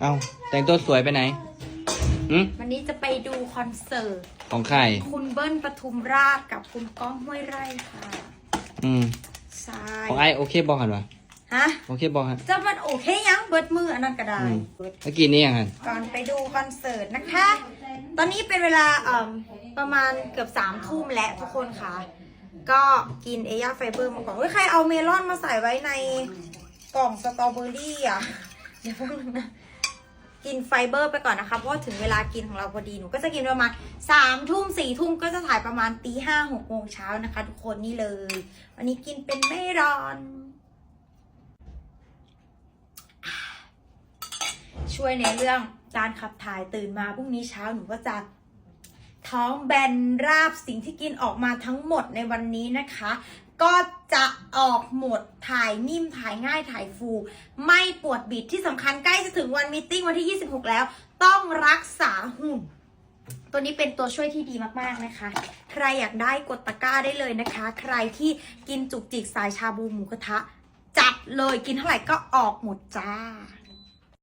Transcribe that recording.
เอาแต่งตัวสวยไปไหนหืมวันนี้จะไปดูคอนเสิร์ตของใคร คุณเบิ้ลปทุมราชกับคุณก้องห้วยไร่ค่ะอืมใช่ของไอโอเคบอกกันวะฮะโอเคบอกกันจะมันโอเคยังเบิดมืออันนั้นก็ได้อืมเบิดเมื่อกี้นี้ยังไงก่อนไปดูคอนเสิร์ตนะคะ ตอนนี้เป็นเวลาเอ่อประมาณเกือบสามทุ่มแล้วทุกคนค่ะ ก็กินเอย่าไฟเบอร์มาก่อนเฮ้ยใครเอาเมลอนมาใส่ไว้ในกล่องสตรอเบอรี่อะเดี๋ยวแป๊บนึงนะกินไฟเบอร์ไปก่อนนะคะเพราะว่าถึงเวลากินของเราพอดีหนูก็จะกินประมาณสามทุ่มสี่ทุ่มก็จะถ่ายประมาณตีห้าหกโมงเช้านะคะ ทุกคนนี่เลย วันนี้กินเป็นไม่ร้อน ช่วยในเรื่องการขับถ่ายตื่นมาพรุ่งนี้เช้าหนูก็จะ ท้องแบนราบสิ่งที่กินออกมาทั้งหมดในวันนี้นะคะ ก็จะออกหมดถ่ายนิ่มถ่ายง่ายถ่ายฟู ไม่ปวดบิดที่สำคัญใกล้จะถึงวันมีตติ้งวันที่ 26 แล้ว ต้องรักษาหุ่น ตัวนี้เป็นตัวช่วยที่ดีมากๆนะคะ ใครอยากได้กดตะกร้าได้เลยนะคะ ใครที่กินจุกจิกสายชาบูหมูกระทะ จัดเลยกินเท่าไหร่ก็ออกหมดจ้า